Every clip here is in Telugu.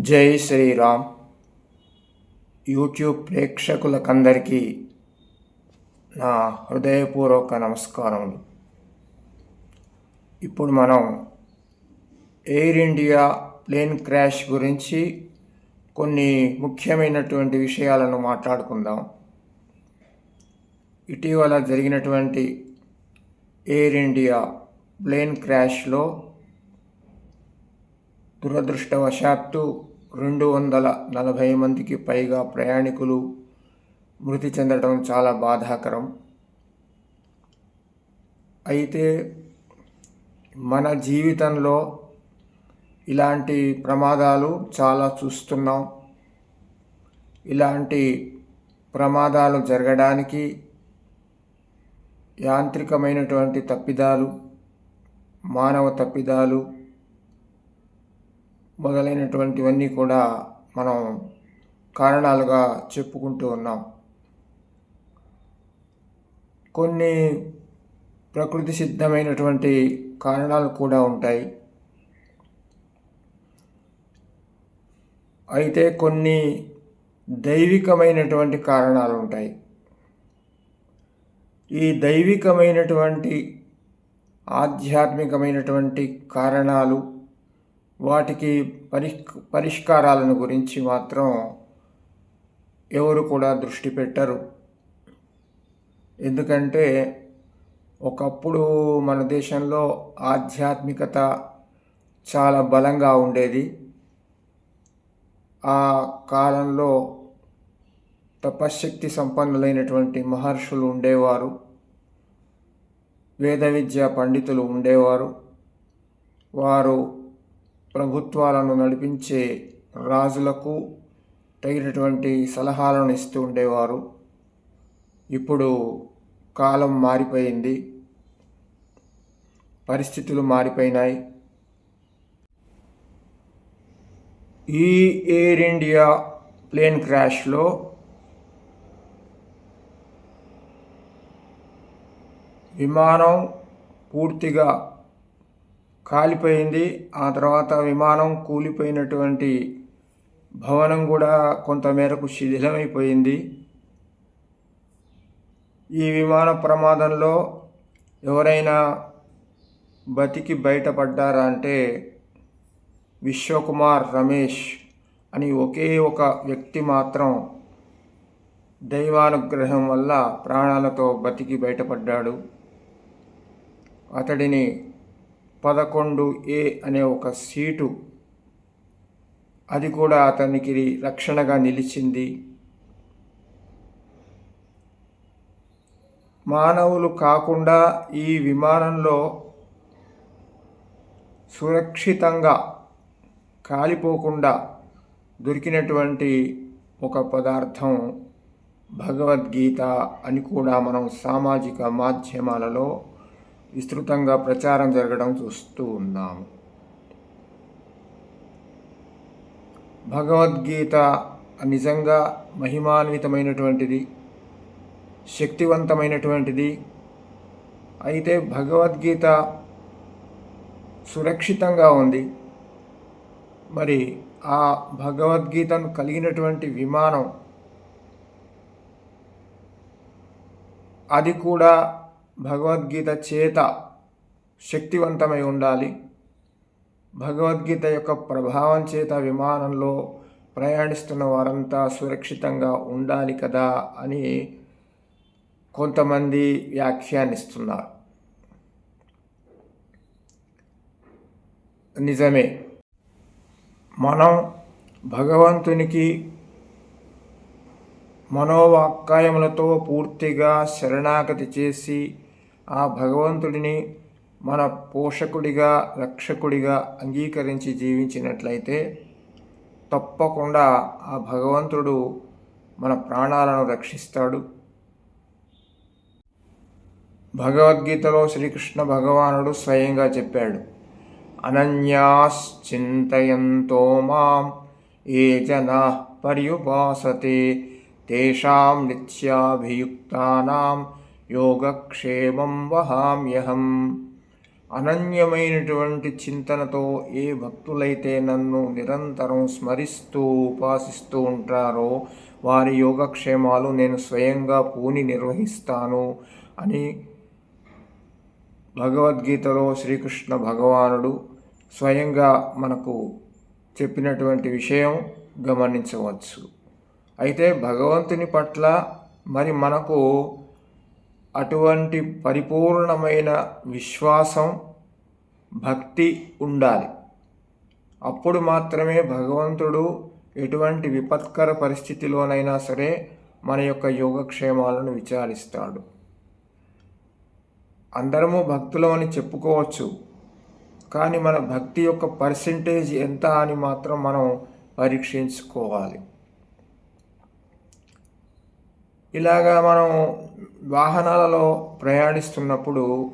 జై శ్రీరామ్. యూట్యూబ్ ప్రేక్షకులకందరికీ నా హృదయపూర్వక నమస్కారములు. ఇప్పుడు మనం ఎయిర్ ఇండియా ప్లేన్ క్రాష్ గురించి కొన్ని ముఖ్యమైనటువంటి విషయాలను మాట్లాడుకుందాం. ఇటీవల జరిగినటువంటి ఎయిర్ ఇండియా ప్లేన్ క్రాష్లో దురదృష్టవశాత్తు రెండు వందల నలభై మందికి పైగా ప్రయాణికులు మృతి చెందడం చాలా బాధాకరం. అయితే మన జీవితంలో ఇలాంటి ప్రమాదాలు చాలా చూస్తున్నాం. ఇలాంటి ప్రమాదాలు జరగడానికి యాంత్రికమైనటువంటి తప్పిదాలు మానవ తప్పిదాలు మొదలైనటువంటివన్నీ కూడా మనం కారణాలుగా చెప్పుకుంటూ ఉన్నాం. కొన్ని ప్రకృతి సిద్ధమైనటువంటి కారణాలు కూడా ఉంటాయి. అయితే కొన్ని దైవికమైనటువంటి కారణాలు ఉంటాయి. ఈ దైవికమైనటువంటి ఆధ్యాత్మికమైనటువంటి కారణాలు వాటికి పరి పరిష్కారాలను గురించి మాత్రం ఎవరు కూడా దృష్టి పెట్టరు. ఎందుకంటే ఒకప్పుడు మన దేశంలో ఆధ్యాత్మికత చాలా బలంగా ఉండేది. ఆ కాలంలో తపశ్శక్తి సంపన్నులైనటువంటి మహర్షులు ఉండేవారు. వేద విద్య పండితులు ఉండేవారు. వారు ప్రభుత్వాలను నడిపించే రాజులకు తగినటువంటి సలహాలను ఇస్తూ ఉండేవారు. ఇప్పుడు కాలం మారిపోయింది. పరిస్థితులు మారిపోయినాయి. ఈ ఎయిర్ ఇండియా ప్లేన్ క్రాష్లో విమానం పూర్తిగా కాలిపోయింది. ఆ తర్వాత విమానం కూలిపోయినటువంటి భవనం కూడా కొంతమేరకు శిథిలమైపోయింది. ఈ విమాన ప్రమాదంలో ఎవరైనా బతికి బయటపడ్డారా అంటే విశ్వకుమార్ రమేష్ అని ఒకే ఒక వ్యక్తి మాత్రం దైవానుగ్రహం వల్ల ప్రాణాలతో బతికి బయటపడ్డాడు. అతడిని పదకొండు ఏ అనే ఒక సీటు. అది కూడా అతనికి రక్షణగా నిలిచింది. మానవులు కాకుండా ఈ విమానంలో సురక్షితంగా కాలిపోకుండా దొరికినటువంటి ఒక పదార్థం భగవద్గీత అని కూడా మనం సామాజిక మాధ్యమాలలో విస్తృతంగా ప్రచారం జరగడం చూస్తూ ఉన్నాము. భగవద్గీత నిజంగా మహిమాన్వితమైనటువంటిది శక్తివంతమైనటువంటిది. అయితే భగవద్గీత సురక్షితంగా ఉంది. మరి ఆ భగవద్గీతను కలిగినటువంటి విమానం అది కూడా భగవద్గీత చేత శక్తివంతమై ఉండాలి. భగవద్గీత యొక్క ప్రభావం చేత విమానంలో ప్రయాణిస్తున్న వారంతా సురక్షితంగా ఉండాలి కదా అని కొంతమంది వ్యాఖ్యానిస్తున్నారు. నిజమే. మనం భగవంతునికి మనోవాక్కాయములతో పూర్తిగా శరణాగతి చేసి ఆ భగవంతుడిని మన పోషకుడిగా రక్షకుడిగా అంగీకరించి జీవించినట్లయితే తప్పకుండా ఆ భగవంతుడు మన ప్రాణాలను రక్షిస్తాడు. భగవద్గీతలో శ్రీకృష్ణ భగవానుడు స్వయంగా చెప్పాడు అనన్యాశ్చింతయంతో మాం ఏ జనా పర్యుపాసతే తేషాం నిత్యాభియుక్తానాం యోగక్షేమం వహామ్యహం. అనన్యమైనటువంటి చింతనతో ఏ భక్తులైతే నన్ను నిరంతరం స్మరిస్తూ ఉపాసిస్తూ ఉంటారో వారి యోగక్షేమాలు నేను స్వయంగా పూని నిర్వహిస్తాను అని భగవద్గీతలో శ్రీకృష్ణ భగవానుడు స్వయంగా మనకు చెప్పినటువంటి విషయం గమనించవచ్చు. అయితే భగవంతుని పట్ల మరి మనకు అటువంటి పరిపూర్ణమైన విశ్వాసం భక్తి ఉండాలి. అప్పుడు మాత్రమే భగవంతుడు ఎటువంటి విపత్కర పరిస్థితిలోనైనా సరే మన యొక్క యోగక్షేమాలను విచారిస్తాడు. అందరము భక్తులం అని చెప్పుకోవచ్చు. కానీ మన భక్తి యొక్క పర్సంటేజ్ ఎంత అని మాత్రం మనం పరీక్షించుకోవాలి. ఇలాగా మనం వాహనాలలో ప్రయాణిస్తున్నప్పుడు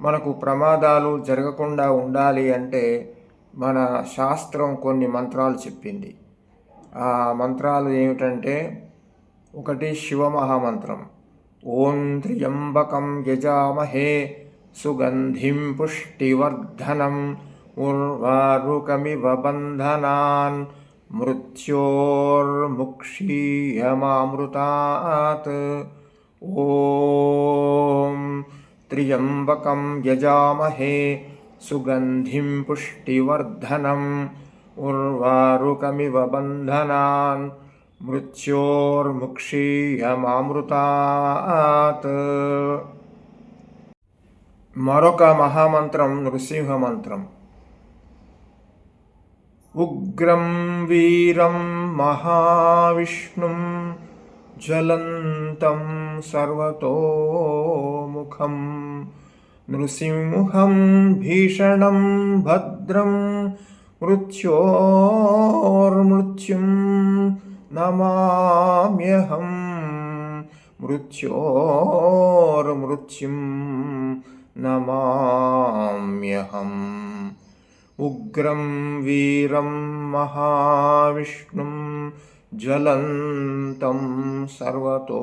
మనకు ప్రమాదాలు జరగకుండా ఉండాలి అంటే మన శాస్త్రం కొన్ని మంత్రాలు చెప్పింది. ఆ మంత్రాలు ఏమిటంటే ఒకటి శివమహామంత్రం. ఓం త్రియంబకం యజామహే సుగంధిం పుష్టివర్ధనం. ఉర్వారుకమివ బంధనాన్. మృత్యోర్ముక్షీయమామృతాత్ ఓం త్ర్యంబకం యజామహే సుగంధిం పుష్టివర్ధనం ఉర్వారుకమివ బంధనాన్ మృత్యోర్ముక్షీయమామృతాత్ మరొక మహామంత్రం నృసింహ మంత్రం उग्रं वीरं महाविष्णुं ज्वलन्तं सर्वतोमुखं नृसिंहं भीषणं भद्रं मृत्योर्मृत्युं नमाम्यहं मृत्योर्मृत्युं नमाम्यहम् ఉగ్రం వీరం మహావిష్ణుం జ్వలంతం సర్వతోముఖం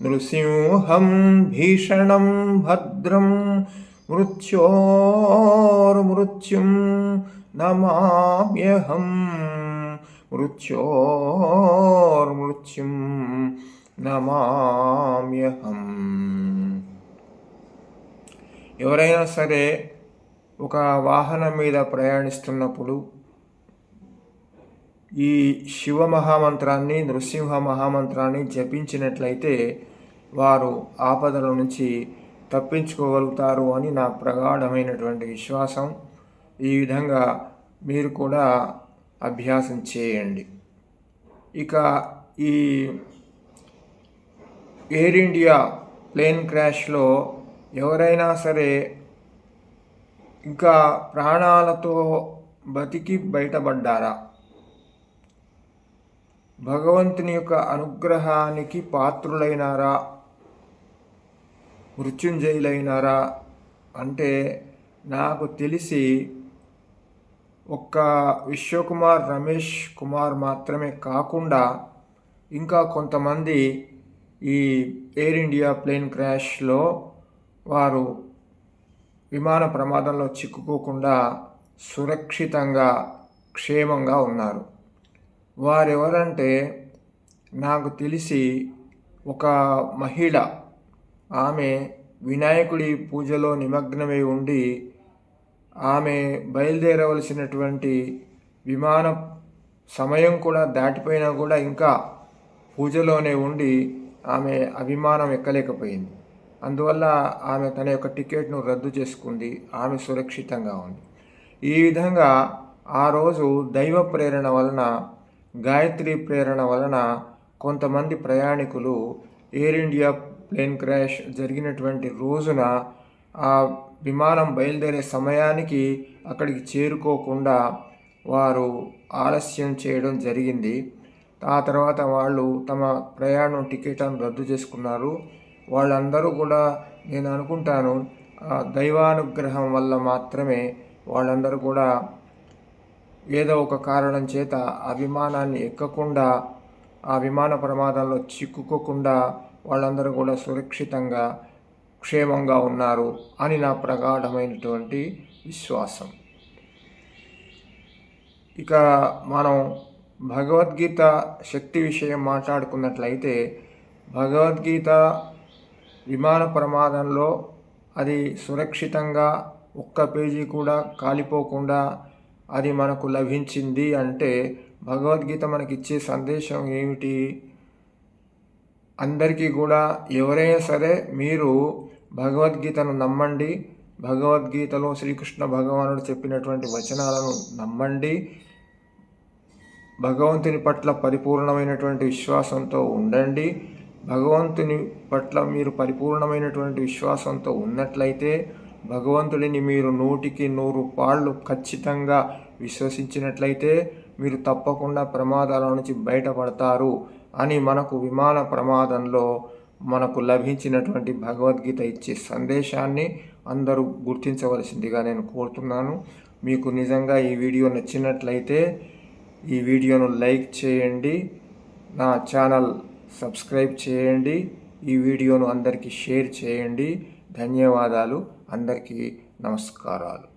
నృసింహం భీషణం భద్రం మృత్యోర్మృత్యుం నమామ్యహం మృత్యోర్మృత్యుం నమామ్యహం ఎవరైనా సరే ఒక వాహనం మీద ప్రయాణిస్తున్నప్పుడు ఈ శివ మహామంత్రాన్ని నృసింహ మహామంత్రాన్ని జపించినట్లయితే వారు ఆపదల నుంచి తప్పించుకోగలుగుతారు అని నా ప్రగాఢమైనటువంటి విశ్వాసం. ఈ విధంగా మీరు కూడా అభ్యాసం చేయండి. ఇక ఈ ఎయిర్ ఇండియా ప్లేన్ క్రాష్లో ఎవరైనా సరే ఇంకా ప్రాణాలతో బతికి బయటపడ్డారా? భగవంతుని యొక్క అనుగ్రహానికి పాత్రులైనారా? మృత్యుంజయులైనారా? అంటే నాకు తెలిసి ఒక్క విశ్వకుమార్ రమేష్ కుమార్ మాత్రమే కాకుండా ఇంకా కొంతమంది ఈ ఎయిర్ ఇండియా ప్లేన్ క్రాష్లో వారు విమాన ప్రమాదంలో చిక్కుకోకుండా సురక్షితంగా క్షేమంగా ఉన్నారు. వారెవరంటే నాకు తెలిసి ఒక మహిళ. ఆమె వినాయకుడి పూజలో నిమగ్నమై ఉండి ఆమె బయలుదేరవలసినటువంటి విమాన సమయం కూడా దాటిపోయినా కూడా ఇంకా పూజలోనే ఉండి ఆమె అభిమానం ఎక్కలేకపోయింది. అందువల్ల ఆమె తన యొక్క టికెట్ను రద్దు చేసుకుంది. ఆమె సురక్షితంగా ఉంది. ఈ విధంగా ఆ రోజు దైవ ప్రేరణ వలన గాయత్రి ప్రేరణ వలన కొంతమంది ప్రయాణికులు ఎయిర్ ఇండియా ప్లేన్ క్రాష్ జరిగినటువంటి రోజున ఆ విమానం బయలుదేరే సమయానికి అక్కడికి చేరుకోకుండా వారు ఆలస్యం చేయడం జరిగింది. ఆ తర్వాత వాళ్ళు తమ ప్రయాణం టికెట్లను రద్దు చేసుకున్నారు. వాళ్ళందరూ కూడా నేను అనుకుంటాను దైవానుగ్రహం వల్ల మాత్రమే వాళ్ళందరూ కూడా ఏదో ఒక కారణం చేత అభిమానాన్ని ఎక్కకుండా ఆ విమాన ప్రమాదంలో చిక్కుకోకుండా వాళ్ళందరూ కూడా సురక్షితంగా క్షేమంగా ఉన్నారు అని నా ప్రగాఢమైనటువంటి విశ్వాసం. ఇక మనం భగవద్గీత శక్తి విషయం మాట్లాడుకున్నట్లయితే భగవద్గీత విమాన ప్రమాదంలో అది సురక్షితంగా ఒక్క పేజీ కూడా కాలిపోకుండా అది మనకు లభించింది అంటే భగవద్గీత మనకిచ్చే సందేశం ఏమిటి? అందరికీ కూడా ఎవరైనా సరే మీరు భగవద్గీతను నమ్మండి. భగవద్గీతలో శ్రీకృష్ణ భగవానుడు చెప్పినటువంటి వచనాలను నమ్మండి. భగవంతుని పట్ల పరిపూర్ణమైనటువంటి విశ్వాసంతో ఉండండి. భగవంతుని పట్ల మీరు పరిపూర్ణమైనటువంటి విశ్వాసంతో ఉన్నట్లయితే భగవంతుడిని మీరు నూటికి నూరు పాళ్ళు ఖచ్చితంగా విశ్వసించినట్లయితే మీరు తప్పకుండా ప్రమాదాల నుంచి బయటపడతారు అని మనకు విమాన ప్రమాదంలో మనకు లభించినటువంటి భగవద్గీత ఇచ్చే సందేశాన్ని అందరూ గుర్తించవలసిందిగా నేను కోరుతున్నాను. మీకు నిజంగా ఈ వీడియో నచ్చినట్లయితే ఈ వీడియోను లైక్ చేయండి. నా ఛానల్ సబ్స్క్రైబ్ చేయండి. ఈ వీడియోను అందరికీ షేర్ చేయండి. ధన్యవాదాలు. అందరికీ నమస్కారాలు.